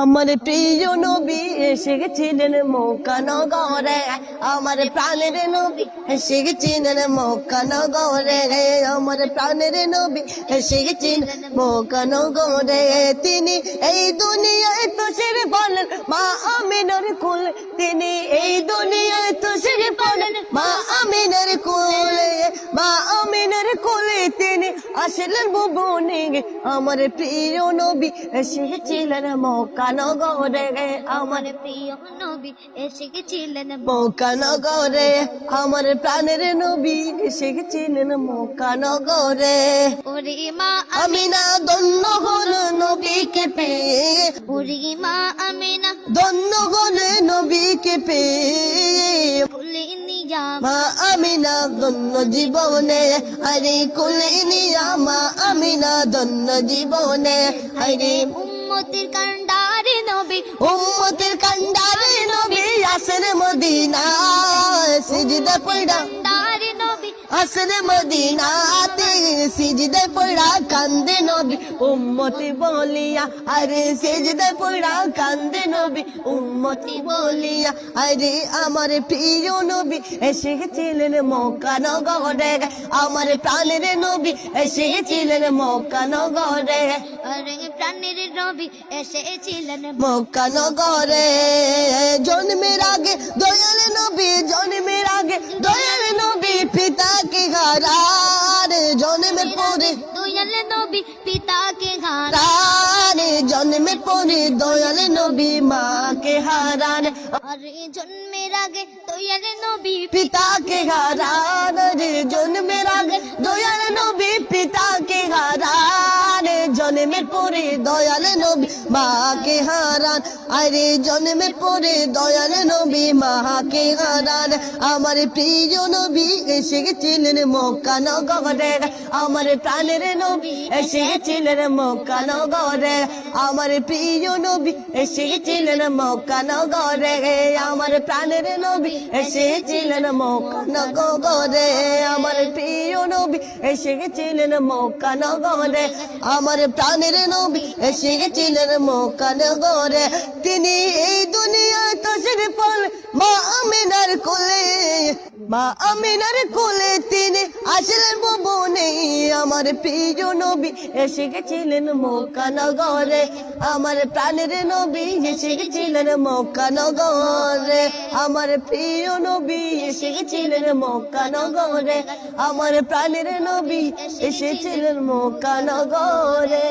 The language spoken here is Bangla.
আমার প্রিয় নবী এসে গেছিলেন মৌকা নগরে। আমার প্রাণের নবী এসে গেছিলেন মৌকা নগরে। আমার প্রাণের নবী এসে গেছিলেন মৌকা নগরে। তিনি এই দুনিয়ায় তো সেরে বলেন মা আমিনার কুল। তিনি এই দুনিয়ায় তো সেরে বলেন মা আমিনার কুলে। মা কোলে তিনি আসলেন ভুবনে। আমার প্রিয় নবী এসেছিলেন মৌকা নগরে আমার আমার প্রিয় নবী এসে গেছিলেন মৌকা নগরে আমার প্রাণের নবী এসেছিলেন মৌকা নগরে ওরে মা আমি না দন্য হল নবীকে পেয়ে। ওরে মা আমিনা। দন্য হলে নবীকে পেয়ে। মা আমিনা ধন্য জীবনে, আরে কুলিনিয়া মা আমিনা ধন্য জীবনে। আরে উম্মতির কান্ডারে নবী, উম্মতের কান্ডারে নবী আসেন মদিনা সিজদা পড়া নবী আসেন মদিনাতে সিজদা পড়া কান্দে নবী উম্মতি বলিয়া আরে সিজদা পড়া কান্দে নবী উম্মতি বলিয়া আরে আমার প্রিয় নবী এসে গেছিলেন মক্কা নগরে আমার প্রাণের নবী এসে গেছিলেন মক্কা নগরে আরে প্রাণের নবী এসেছিলেন মক্কা নগরে জন্মের আগে দয়াল নবী দয়াল নবী পিতাকে ঘাড় জন্মে পরে দয়াল নবী মাকে হারান। আর জন্মের আগে দয়াল নবী পিতাকে হারান। জন্মের পরে দয়াল নবী মাকে হারান। আরে জন্মের পরে দয়াল নবী মাকে হারান। আমার প্রিয় নবী এসে গেছিলেন মক্কা নগরে। আমার প্রাণের নবী এসে গেছিলেন মক্কা নগরে। আমার প্রিয় নবী এসে গেছিলেন মক্কা নগরে। আমার প্রাণের নবী এসেছিলেন মক্কা নগরে। আমার প্রিয় নবী এসে গেছিলেন মক্কা নগরে। আমার প্রাণের নবী এসে গেছিলেন মক্কা নগরে তিনি এই দুনিয়ায় তসের ফল মা আমিনার কোলে, মা আমিনার কোলে তিনি আসলেন ভুবনে আমার প্রিয় নবী এসে গেছিলেন নগরে আমার প্রাণের নবী এসে গেছিলেন নগরে আমার প্রিয় নবী এসে গেছিলেন নগরে আমার প্রাণের নবী এসেছিলেন নগরে